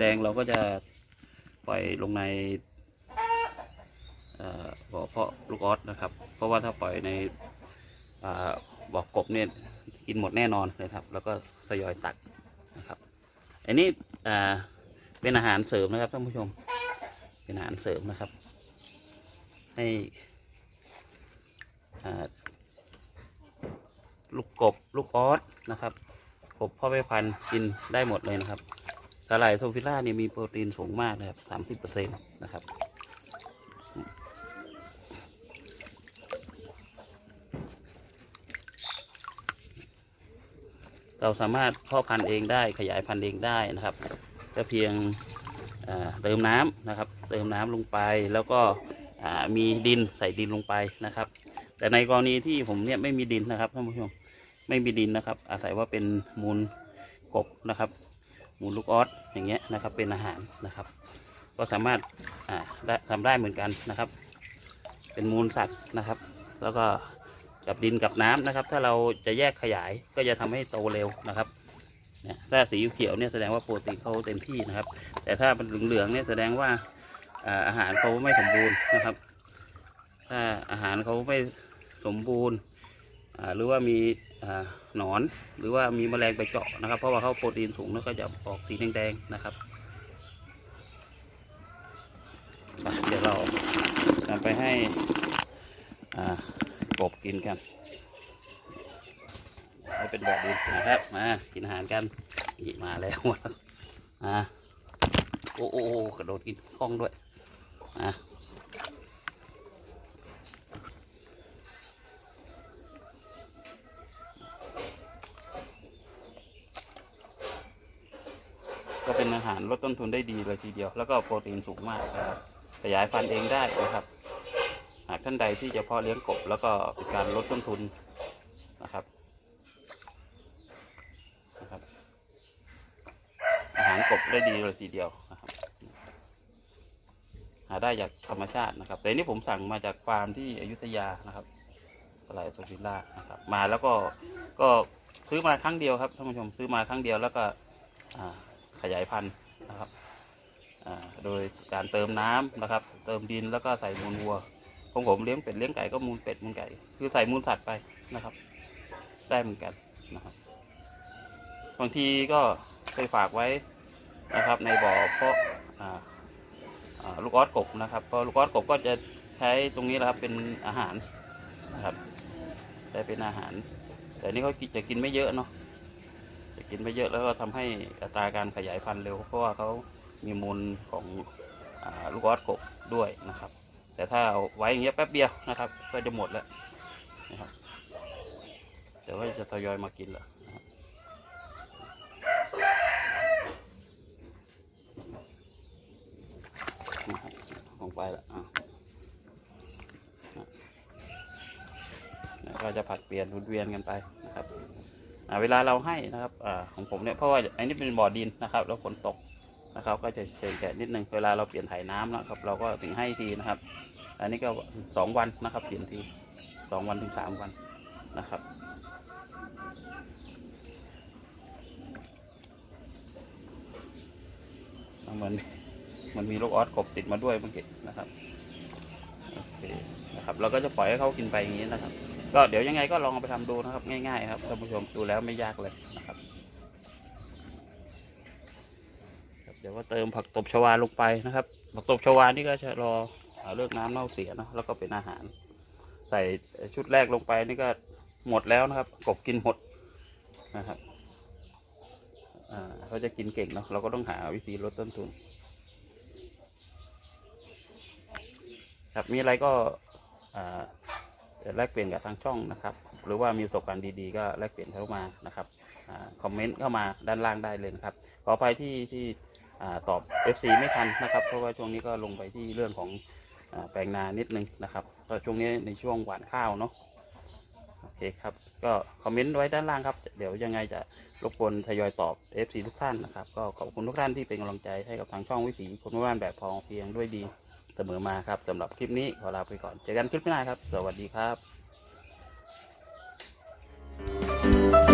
แดงเราก็จะปล่อยลงในบ่อเพาะลูกออสนะครับ เพราะว่าถ้าปล่อยในบ่อกบเนี่ยกินหมดแน่นอนเลยครับ แล้วก็ทยอยตักนะครับ อันนี้เป็นอาหารเสริมนะครับท่านผู้ชม เป็นอาหารเสริมนะครับ ให้ลูกกบลูกออสนะครับกบพ่อแม่พันธุ์กินได้หมดเลยนะครับ สาหร่ายโซฟิล่าเนี่ยมีโปรตีนสูงมากนะครับสามสิบเปอร์เซ็นต์นะครับ เราสามารถพาะพันธุ์เองได้ขยายพันธุ์เองได้นะครับก็เพียงเติมน้ำนะครับ เติมน้ำลงไปแล้วก็มีดินใส่ดินลงไปนะครับ แต่ในกรณีที่ผมเนี่ยไม่มีดินนะครับท่านผู้ชมไม่มีดินนะครับ อาศัยว่าเป็นมูลกบนะครับ มูลลูกออสอย่างเงี้ยนะครับ เป็นอาหารนะครับ ก็สามารถอ่าได้ทำได้เหมือนกันนะครับ เป็นมูลสัตว์นะครับ แล้วก็กับดินกับน้ำนะครับ ถ้าเราจะแยกขยายก็จะทำให้โตเร็วนะครับถ้าสีเขียวเนี่ยแสดงว่าโปรตีนเขาเต็มที่นะครับ แต่ถ้าเป็นเหลืองๆเนี่ยแสดงว่าอาหารเขาไม่สมบูรณ์นะครับ ถ้าอาหารเขาไม่สมบูรณ์ หรือว่ามีหนอนหรือว่ามีแมลงไปเจาะนะครับ เพราะว่าเขาโปรตีนสูงแล้วก็จะออกสีแดงๆนะครับเดี๋ยวเรานำไปให้กบกินกันให้เป็นแบบนี้นะครับมากินอาหารกันมาแล้วมาโอ้โอ้โอ้กระโดดกินคล่องด้วยอะ ก็เป็นอาหารลดต้นทุนได้ดีเลยทีเดียว แล้วก็โปรตีนสูงมากครับขยายพันธุ์เองได้นะครับ หากท่านใดที่จะเพาะเลี้ยงกบ แล้วก็เป็นการลดต้นทุนนะครับนะครับ อาหารกบได้ดีเลยทีเดียวนะครับ หาได้จากธรรมชาตินะครับ แต่นี้ผมสั่งมาจากฟาร์มที่อยุธยานะครับตลาดโซฟิล่านะครับ มาแล้วก็ก็ซื้อมาครั้งเดียวครับท่านผู้ชมซื้อมาครั้งเดียวแล้วก็อ่า ขยายพันธุ์นะครับโดยการเติมน้ำนะครับ เติมดินแล้วก็ใส่มูลวัวของผมเลี้ยงเป็ดเลี้ยงไก่ก็มูลเป็ดมูลไก่คือใส่มูลสัตว์ไปนะครับ ได้เหมือนกันนะครับบางทีก็ไปฝากไว้นะครับ ในบ่อเพาะลูกออสกบนะครับเพราะลูกออสกบก็จะใช้ตรงนี้แหละครับเป็นอาหารนะครับใช้เป็นอาหาร แต่นี่เขาจะกินไม่เยอะเนาะ กินไม่เยอะแล้วก็ทำให้อัตราการขยายพันธุ์เร็ว เพราะว่าเขามีมูลของอลูกออสกบด้วยนะครับ แต่ถ้าเอาไว้อย่างเงี้ยแป๊บเดียวนะครับ ก็จะหมดแล้วนะครับเดี๋ยวก็จะทยอยมากินแล้วนะลงไปล้วอะแล้วก็จะผัดเปลี่ยนหมุนเวียนกันไปนะครับ เวลาเราให้นะครับอของผมเนี่ยเพราะว่าอันนี้เป็นบ่อดินนะครับ แล้วฝนตกนะครับก็จะเฉยแฉะนิดนึงเวลาเราเปลี่ยนถ่ายน้ำนะครับ เราก็ถึงให้ทีนะครับ อันนี้ก็สองวันนะครับ เปลี่ยนทีสองวันถึงสามวันนะครับมันมันมีลูกออสกบติดมาด้วยเมื่อกี้นะครับโอเคนะครับ เราก็จะปล่อยให้เขากินไปอย่างนี้นะครับ ก็เดี๋ยวยังไงก็ลองเอาไปทำดูนะครับ ง่ายๆครับท่านผู้ชมดูแล้วไม่ยากเลยนะครับเดี๋ยวก็เติมผักตบชวาลงไปนะครับผักตบชวานี่ก็จะรอหาเลือกน้ำเน่าเสียนะแล้วก็เป็นอาหาร ใส่ชุดแรกลงไปนี่ก็หมดแล้วนะครับ กบกินหมดนะครับเขาจะกินเก่งเนาะเราก็ต้องหาวิธีลดต้นทุน ครับมีอะไรก็ แลกเปลี่ยนกับทางช่องนะครับ หรือว่ามีประสบการณ์ดีๆ ก็แลกเปลี่ยนเข้ามานะครับอคอมเมนต์เข้ามาด้านล่างได้เลยนะครับขออภัยที่ที่อตอบ FC ไม่ทันนะครับ เพราะว่าช่วงนี้ก็ลงไปที่เรื่องของอแปลงนานิดนึงนะครับก็ช่วงนี้ในช่วงหวานข้าวเนาะโอเคครับ ก็คอมเมนต์ไว้ด้านล่างครับ เดี๋ยวยังไงจะรบกวนทยอยตอบ FC ทุกท่านนะครับ ก็ขอบคุณทุกท่านที่เป็นกำลังใจให้กับทางช่องวิถีคนบ้านแบบพอเพียงด้วยดี เสมอมาครับสำหรับคลิปนี้ขอลาไปก่อน เจอกันคลิปหน้าครับ สวัสดีครับ